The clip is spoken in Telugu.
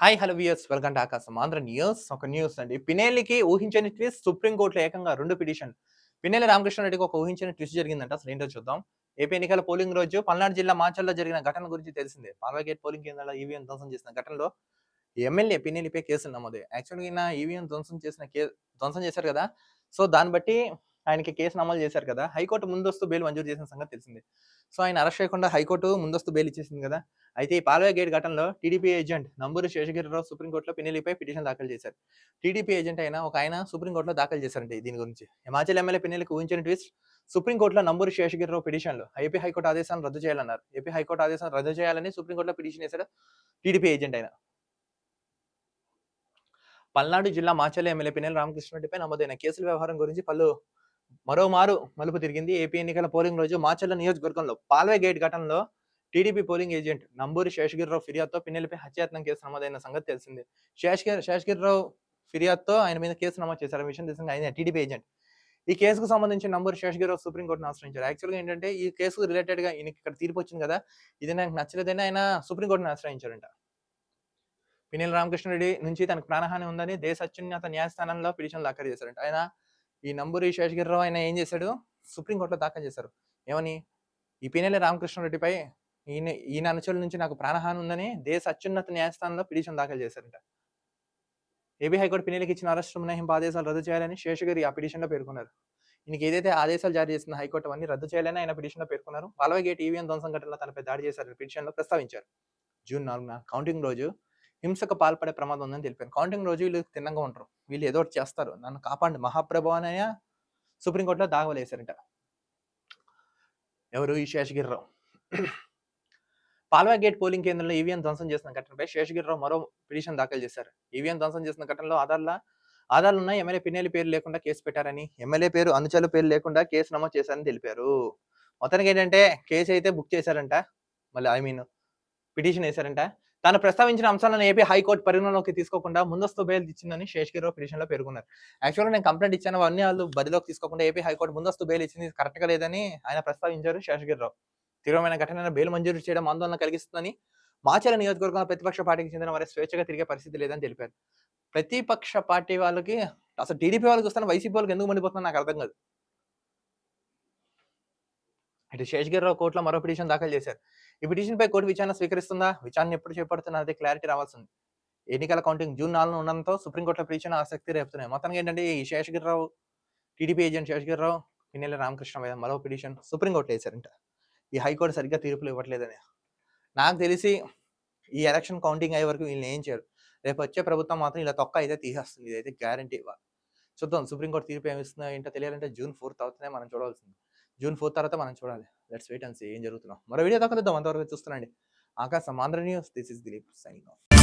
Hi hello viewers. Welcome to Aakasam Andhra news. ఒక న్యూస్ అండి. పినేలికి ఊహించని ట్విస్ట్ సుప్రీంకోర్టులో ఏకంగా రెండు పిటిషన్. పినేలి రామకృష్ణారెడ్డికి ఒక ఊహించని ట్విస్ట్ జరిగిందంట. అసలు ఏంటో చూద్దాం. ఏపీ ఎన్నికల పోలింగ్ రోజు పల్నాడు జిల్లా మాచల్లో జరిగిన ఘటన గురించి తెలిసిందే. పాల్వాగేట్ పోలింగ్ కేంద్రాల ఈవీఎం ధ్వంసం చేసిన ఘటనలో ఎమ్మెల్యే పినేలిపై కేసులు నమోదు. యాక్చువల్గా ఈయన ఈవీఎం ధ్వంసం చేసిన కే ధ్వంసం చేశారు కదా. సో దాన్ని బట్టి ఆయనకి కేసు నమోదు చేశారు కదా హైకోర్టు ముందస్తు బెయిల్ మంజూరు చేసిన సంగతి తెలిసిందే. సో ఆయన అరెస్ట్ చేయకుండా హైకోర్టు ముందస్తు బెయిల్ ఇచ్చేసింది కదా. అయితే ఈ పాల్వే గేట్ ఘటనలో టీడీపీ ఏజెంట్ నంబూరి శేషగిరిరావు సుప్రీంకోర్టులో పిన్నెలిపై పిటిషన్ దాఖలు చేశారు. టీడీపీ ఏజెంట్ అయిన ఒక ఆయన సుప్రీంకోర్టులో దాఖలు చేశారంటే దీని గురించి. హిమాచల్ ఎమ్మెల్యే పిన్నెలికి ఊహించిన ట్విస్ట్ సుప్రీంకోర్టులో నంబూరి శేషగిరిరావు పిటిషన్లు ఏపీ హైకోర్టు ఆదేశాలను రద్దు చేయాలన్నారు. ఏపీ హైకోర్టు ఆదేశాన్ని రద్దు చేయాలని సుప్రీంకోర్టులో పిటిషన్ వేశాడు టీడీపీ ఏజెంట్ అయిన పల్నాడు జిల్లా మాచర్ల ఎమ్మెల్యే పిన్నెల రామకృష్ణరెడ్డిపై నమోదైన కేసుల వ్యవహారం గురించి పలు మరోమారు మలుపు తిరిగింది. ఏపీ ఎన్నికల పోలింగ్ రోజు మాచర్ల నియోజకవర్గంలో పాల్వే గేట్ ఘటనలో TDP polling agent Namburi Seshagirirao ఫిర్యాదుతో పిన్నెలపై హత్యాయత్నం కేసు నమోదైన సంగతి తెలిసింది. శేషగిరి శేషగిరిరావు ఫిర్యాదుతో ఆయన మీద కేసు నమోదు చేశారు. విషయం తెలిసింది ఆయన టీడీపీ ఏజెంట్. ఈ కేసుకు సంబంధించి నంబూరి శేషగిరిరావు సుప్రీంకోర్టును ఆశ్రయించారు. యాక్చువల్గా ఏంటంటే ఈ కేసుకు రిలేటెడ్గా ఇక్కడ తీర్పు వచ్చింది కదా ఇది నాకు నచ్చలేదని ఆయన సుప్రీంకోర్టును ఆశ్రయించారంట. పిన్నెల రామకృష్ణారెడ్డి నుంచి తనకు ప్రాణహాని ఉందని దేశ అత్యున్నత న్యాయస్థానంలో పిటిషన్ దాఖలు చేశారంట. ఆయన ఈ నంబూరి శేషగిరిరావు ఆయన ఏం చేశాడు? సుప్రీంకోర్టులో దాఖలు చేశారు. ఏమని? ఈ పిన్నెల రామకృష్ణారెడ్డిపై ఈయన ఈయన అనుచరుల నుంచి నాకు ప్రాణహాని ఉందని దేశ అత్యున్నత న్యాయస్థానంలో పిటిషన్ దాఖలు చేశారంట. ఏబీ హైకోర్టు పినేలకు ఇచ్చిన అరెస్టు మినహింపు ఆదేశాలు రద్దు చేయాలని శేషగిరి ఆ పిటిషన్లో పేర్కొన్నారు. ఈయనకి ఏదైతే ఆదేశాలు జారీ చేసిన హైకోర్టు అవన్నీ రద్దు చేయాలని ఆయన పిటిషన్లో పేర్కొన్నారు. పాలవ గేట్ ఈవీఎం ధ్వంసం ఘటనలో తనపై దాడి చేశారని పిటిషన్లో ప్రస్తావించారు. జూన్ నాలుగున కౌంటింగ్ రోజు హింసకు పాల్పడే ప్రమాదం ఉందని తెలిపారు. కౌంటింగ్ రోజు వీళ్ళు తిన్నగా ఉంటారు వీళ్ళు ఏదో ఒకటి చేస్తారు. నన్ను కాపాడండి. మహాప్రభు అనయ సుప్రీంకోర్టులో దాగవలేశారంట ఎవరు? ఈ శేషగిరిరావు. పాల్వా గేట్ పోలింగ్ కేంద్రంలో ఈవీఎం ధ్వంసం చేసిన ఘటనపై శేషగిరిరావు మరో పిటిషన్ దాఖలు చేశారు. ఈవీఎం ధ్వంసం చేసిన ఘటనలో ఆధార్ల ఆధార్లు ఉన్నాయి ఎమ్మెల్యే పిన్నెల్లి పేరు లేకుండా కేసు పెట్టారని ఎమ్మెల్యే పేరు అనుచరుల పేరు లేకుండా కేసు నమోదు చేశారని తెలిపారు. మొత్తానికి ఏంటంటే కేసు అయితే బుక్ చేశారంట. మళ్ళీ ఐ మీన్ పిటిషన్ వేశారంట. తాను ప్రస్తావించిన అంశాలను ఏపీ హైకోర్టు పరిగణలోకి తీసుకోకుండా ముందస్తు బెయిల్ ఇచ్చిందని శేషగిరిరావు పిటిషన్లో పేర్కొన్నారు. యాక్చువల్గా నేను కంప్లైంట్ ఇచ్చాను అవన్నీ వాళ్ళు బదిలోకి తీసుకోకుండా ఏపీ హైకోర్టు ముందస్తు బెయిల్ ఇచ్చింది కరెక్ట్గా లేదని ఆయన ప్రస్తావించారు శేషగిరిరావు తీవ్రమైన ఘటన బెయిల్ మంజూరు చేయడం ఆందోళన కలిగిస్తుందని మాచల నియోజకవర్గంలో ప్రతిపక్ష పార్టీకి చెందిన వారి స్వేచ్ఛగా తిరిగే పరిస్థితి లేదని తెలిపారు. ప్రతిపక్ష పార్టీ వాళ్ళకి అసలు టీడీపీ వాళ్ళకి వస్తాను వైసీపీ వాళ్ళకి ఎందుకు మండిపోతుందో నాకు అర్థం కాదు. ఇటు శేషగిరిరావు కోర్టులో మరో పిటిషన్ దాఖలు చేశారు. ఈ పిటిషన్ పై కోర్టు విచారణ స్వీకరిస్తుందా? విచారణ ఎప్పుడు చేపడుతున్నా? అదే క్లారిటీ రావాల్సింది. ఎన్నికల కౌంటింగ్ జూన్ నాలుగు ఉండడంతో సుప్రీంకోర్టులో పిటిషన్ ఆసక్తి రేపుతున్నాయి. మొత్తానికి ఏంటంటే ఈ శేషగిరిరావు టీడీపీ ఏజెంట్ శేషగిరిరావు పిన్నెల రామకృష్ణ మీద మరో పిటిషన్ సుప్రీంకోర్టులో వేశారంట. ఈ హైకోర్టు సరిగ్గా తీర్పులు ఇవ్వట్లేదని. నాకు తెలిసి ఈ ఎలక్షన్ కౌంటింగ్ అయ్యే వరకు వీళ్ళు ఏం చేయరు. రేపు వచ్చే ప్రభుత్వం మాత్రం ఇలా తొక్క అయితే తీసేస్తుంది. ఇదైతే గ్యారంటీ. ఇవ్వాలి చూద్దాం సుప్రీంకోర్టు తీర్పు ఏమిస్తుందో ఏంటో తెలియాలంటే జూన్ ఫోర్త్ అవుతుందే మనం చూడాల్సింది జూన్ ఫోర్త్ తర్వాత మనం చూడాలి. Let's wait and see. ఏం జరుగుతున్నాం మరో వీడియో తక్కువ అంతవరకు చూస్తున్నాండి. Aakasam Andhra news. This is Dileep signing off.